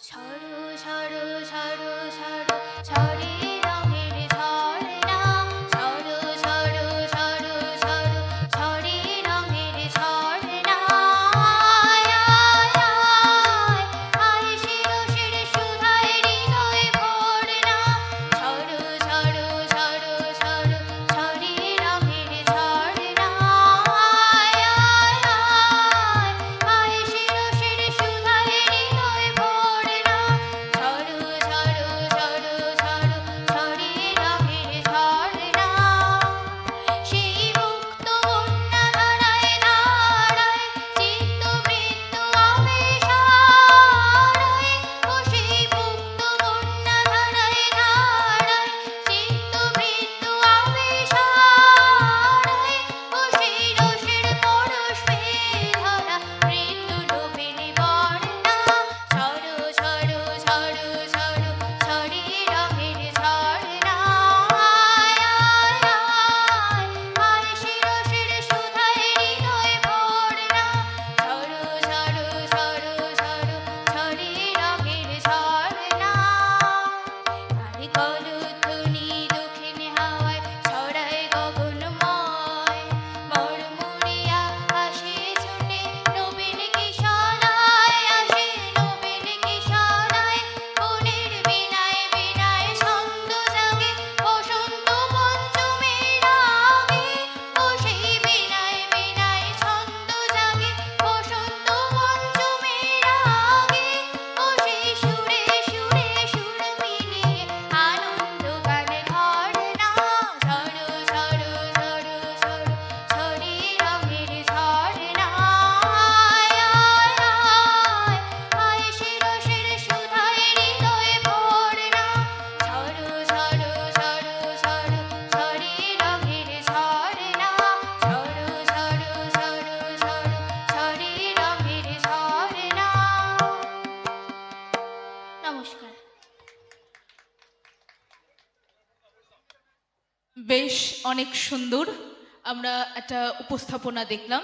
서루, 서루, 서루, 서루. বেশ অনেক সুন্দর আমরা একটা উপস্থাপনা দেখলাম।